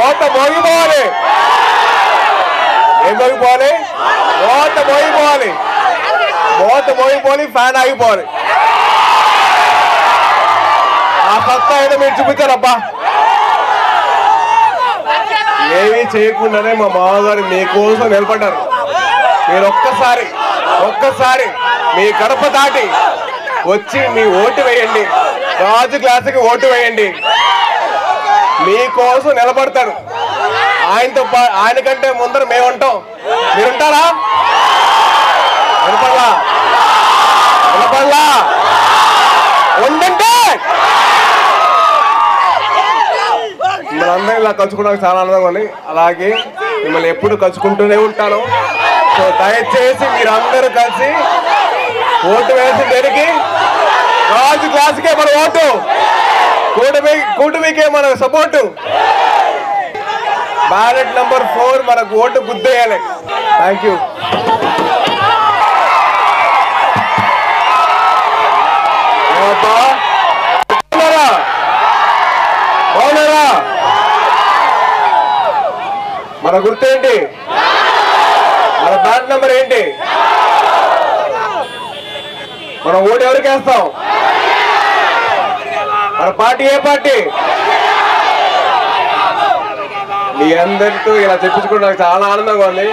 ఓత మోగిపోవాలి ఏం మోగిపోవాలి ఓత మోగిపోవాలి ఓత మోగిపోవాలి ఫ్యాన్ ఆగిపోవాలి ఆ పక్క ఏదో మీరు చూపించారబ్బా. ఏమీ చేయకుండానే మా మామగారు మీకోసం నిలబడ్డారు. మీరు ఒక్కసారి ఒక్కసారి మీ కడప దాటి వచ్చి మీ ఓటు వేయండి. రాజు క్లాసుకి ఓటు వేయండి. మీకోసం నిలబడతాడు. ఆయనతో పా- ఆయన కంటే ముందర మేము ఉంటాం మీరుంటారా? వినపడలా? వినపడలా? ఉండంటే అందరం ఇలా కలుసుకోవడానికి చాలా ఆనందంగా ఉంది. అలాగే మిమ్మల్ని ఎప్పుడు కలుసుకుంటూనే ఉంటాను. సో దయచేసి మీరందరూ కలిసి ఓటు వేసి దేనికి? రాజు క్లాసుకే మన ఓటు. కూటమి కూటమికే మన సపోర్టు. బ్యాలెట్ నంబర్ ఫోర్ మనకు ఓటు గుద్దేయాలి. థ్యాంక్ యూ మన గుర్తు ఏంటి మన బ్యాట్ నెంబర్ ఏంటి? మనం ఓటు ఎవరికి వేస్తాం? మన పార్టీ ఏ పార్టీ? మీ అందరితో ఇలా చెప్పించుకోవడం నాకు చాలా ఆనందంగా ఉంది.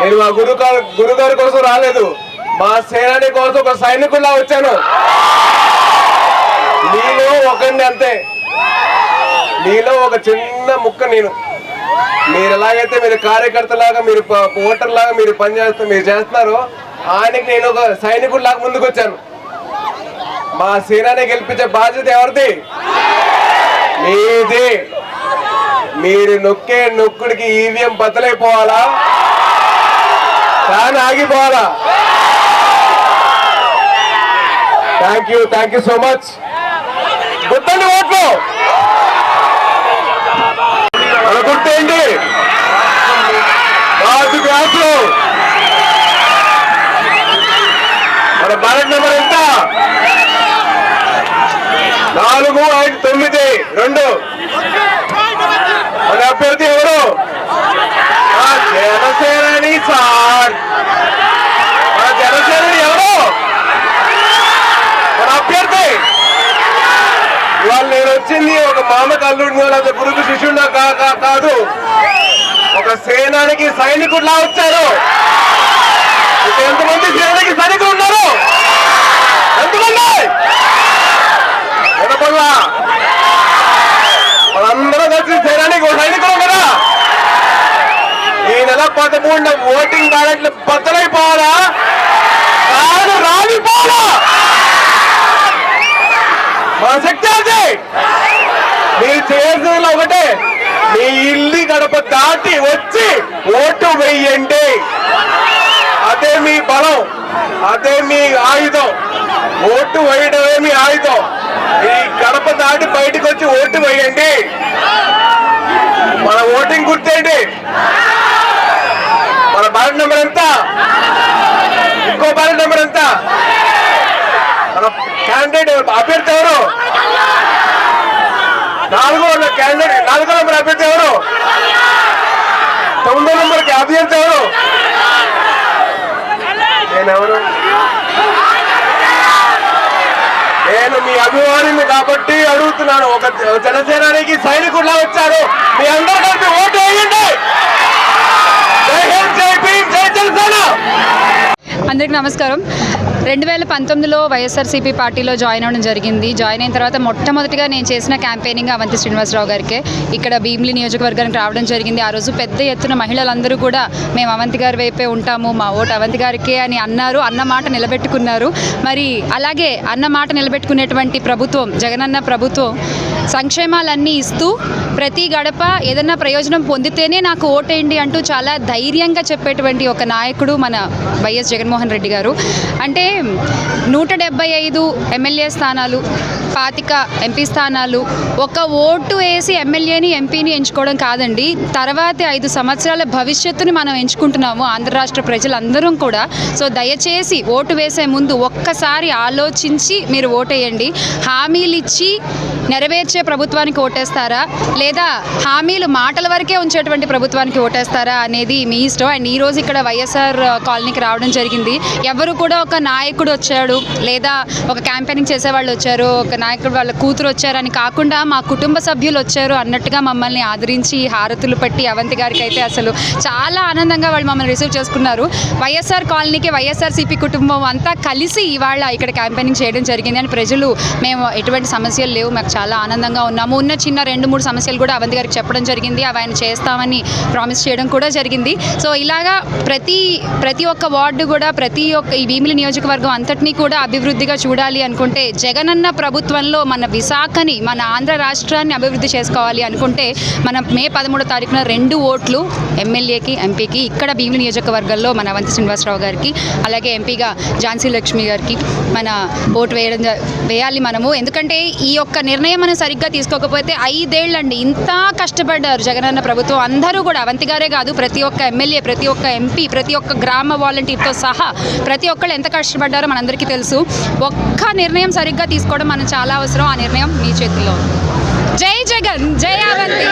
నేను మా గురు గురుగారి కోసం రాలేదు. మా సేనాని కోసం ఒక సైనికుల్లా వచ్చాను. నీలో ఒకండి అంతే. నీలో ఒక చిన్న ముక్క నేను. మీరు ఎలాగైతే మీరు కార్యకర్తలాగా మీరు ప- ఓటర్ లాగా మీరు పనిచేస్తూ మీరు చేస్తున్నారో ఆయనకి నేను ఒక సైనికుడిలాగా ముందుకు వచ్చాను మా సేనాని గెలిపించే బాధ్యత ఎవరిది? మీది. మీరు నొక్కే నొక్కుడికి ఈవీఎం బద్దలైపోవాలా? తాను ఆగిపోవాలా? Thank you thank you so much గుర్తండి ఓట్లు. మన గుర్తేంటి రాజు గ్యాస్లు మన భారత్ నెంబర్ ఎంత? నాలుగు ఐదు తొమ్మిది రెండు. మన అభ్యర్థి ఎవరు? ఆ జనసేనని సార్. మన జనసేనని ఎవరు? మన అభ్యర్థి. ఇవాళ నేను వచ్చింది ఒక మామ కల్లుడిని లేదా గురుకు శిష్యుడినా కాదు. ఒక సేనానికి సైనికుడిలా వచ్చారు ఇక్కడ ఎంతమంది సేనానికి సైనికులు ఉన్నారు ఎంతమంది వినపడలా మనందరం కలిసి సేనానికి ఒక సైనికులు కదా ఈ నెల పదమూడున ఓటింగ్ బ్యాలెట్లు బద్దలైపోవాలా? కాదు రాలిపోవాలా? మన శక్తి అది. మీరు చేయాల్సింది ఒకటే. మీ ఇల్లు గడప దాటి వచ్చి ఓటు వేయండి అదే మీ బలం అదే మీ ఆయుధం. ఓటు వేయడమే మీ ఆయుధం. మీ గడప దాటి బయటకు వచ్చి ఓటు వేయండి మన ఓటింగ్ గుర్తేంటి మన బ్యాలెట్ నెంబర్ ఎంత ఇంకో బ్యాలెట్ నెంబర్ ఎంత మన క్యాండిడేట్ అభ్యర్థి ఎవరు నాలుగో క్యాండిడేట్ నాలుగో నెంబర్ అభ్యర్థి ఎవరు? తొమ్మిదో నెంబర్కి అభ్యర్థి ఎవరు? నేనెవరు నేను మీ అభిమానిని కాబట్టి అడుగుతున్నాను. ఒక జనసేనానికి సైనికుడిలా వచ్చారు. మీ అందరూ కలిపి ఓటు వేయండి. జై హింద్ జై భీమ్ జై జనసేన. అందరికీ నమస్కారం. రెండు వేల పంతొమ్మిదిలో వైఎస్ఆర్సీపీ పార్టీలో జాయిన్ అవ్వడం జరిగింది. జాయిన్ అయిన తర్వాత మొట్టమొదటిగా నేను చేసిన క్యాంపెయినింగ్ అవంతి శ్రీనివాసరావు గారికి. ఇక్కడ భీమిలి నియోజకవర్గానికి రావడం జరిగింది. ఆ రోజు పెద్ద ఎత్తున మహిళలందరూ కూడా మేము అవంతి గారి వైపే ఉంటాము మా ఓటు అవంతి గారికే అని అన్నారు అన్న మాట నిలబెట్టుకున్నారు. మరి అలాగే అన్న మాట నిలబెట్టుకునేటువంటి ప్రభుత్వం జగనన్న ప్రభుత్వం సంక్షేమాలన్నీ ఇస్తూ ప్రతి గడప ఏదన్నా ప్రయోజనం పొందితేనే నాకు ఓటేయండి అంటూ చాలా ధైర్యంగా చెప్పేటువంటి ఒక నాయకుడు మన వైఎస్ జగన్మోహన్ రెడ్డి గారు. అంటే నూట డెబ్బై ఐదు ఎమ్మెల్యే స్థానాలు పాతిక ఎంపీ స్థానాలు ఒక ఓటు వేసి ఎమ్మెల్యేని ఎంపీని ఎంచుకోవడం కాదండి. తర్వాతి ఐదు సంవత్సరాల భవిష్యత్తుని మనం ఎంచుకుంటున్నాము ఆంధ్ర రాష్ట్ర ప్రజలందరం కూడా. సో దయచేసి ఓటు వేసే ముందు ఒక్కసారి ఆలోచించి మీరు ఓటేయండి. హామీలు ఇచ్చి నెరవేర్చే ప్రభుత్వానికి ఓటేస్తారా? లేదా హామీలు మాటల వరకే ఉంచేటువంటి ప్రభుత్వానికి ఓటేస్తారా అనేది మీ ఇష్టం. అండ్ ఈరోజు ఇక్కడ వైఎస్ఆర్ కాలనీకి రావడం జరిగింది. ఎవరు కూడా ఒక నాయకుడు వచ్చాడు లేదా ఒక క్యాంపెయినింగ్ చేసే వాళ్ళు వచ్చారు ఒక నాయకుడు వాళ్ళ కూతురు వచ్చారని కాకుండా మా కుటుంబ సభ్యులు వచ్చారు అన్నట్టుగా మమ్మల్ని ఆదరించి హారతులు పెట్టి అవంతి గారికి అయితే అసలు చాలా ఆనందంగా వాళ్ళు మమ్మల్ని రిసీవ్ చేసుకున్నారు. వైఎస్ఆర్ కాలనీకి వైఎస్ఆర్సీపీ కుటుంబం అంతా కలిసి ఇవాళ ఇక్కడ క్యాంపెయినింగ్ చేయడం జరిగింది. అని ప్రజలు మేము ఎటువంటి సమస్యలు లేవు మాకు చాలా ఆనందంగా ఉన్నాము. ఉన్న చిన్న రెండు మూడు సమస్యలు కూడా అవంతి గారికి చెప్పడం జరిగింది. అవి ఆయన చేస్తామని ప్రామిస్ చేయడం కూడా జరిగింది. సో ఇలాగా ప్రతి ప్రతి ఒక్క వార్డు కూడా ప్రతి ఒక్క ఈ భీమిలి నియోజకవర్గం అంతటినీ కూడా అభివృద్ధిగా చూడాలి అనుకుంటే జగనన్న ప్రభుత్వంలో మన విశాఖని మన ఆంధ్ర రాష్ట్రాన్ని అభివృద్ధి చేసుకోవాలి అనుకుంటే మనం మే పదమూడో తారీఖున రెండు ఓట్లు ఎమ్మెల్యేకి ఎంపీకి ఇక్కడ భీమిలి నియోజకవర్గంలో మన అవంతి శ్రీనివాసరావు గారికి అలాగే ఎంపీగా ఝాన్సీ లక్ష్మి గారికి మన ఓటు వేయడం జ- వేయాలి మనము. ఎందుకంటే ఈ యొక్క నిర్ణయం మనం సరిగ్గా సరిగ్గా తీసుకోకపోతే ఐదేళ్ళండి ఇంత కష్టపడ్డారు జగనన్న ప్రభుత్వం. అందరూ కూడా అవంతి గారే కాదు ప్రతి ఒక్క ఎమ్మెల్యే ప్రతి ఒక్క ఎంపీ ప్రతి ఒక్క గ్రామ వాలంటీర్తో సహా ప్రతి ఒక్కళ్ళు ఎంత కష్టపడ్డారో మనందరికీ తెలుసు. ఒక్క నిర్ణయం సరిగ్గా తీసుకోవడం మనం చాలా అవసరం. ఆ నిర్ణయం మీ చేతిలో జై జగన్! జై అవంతి!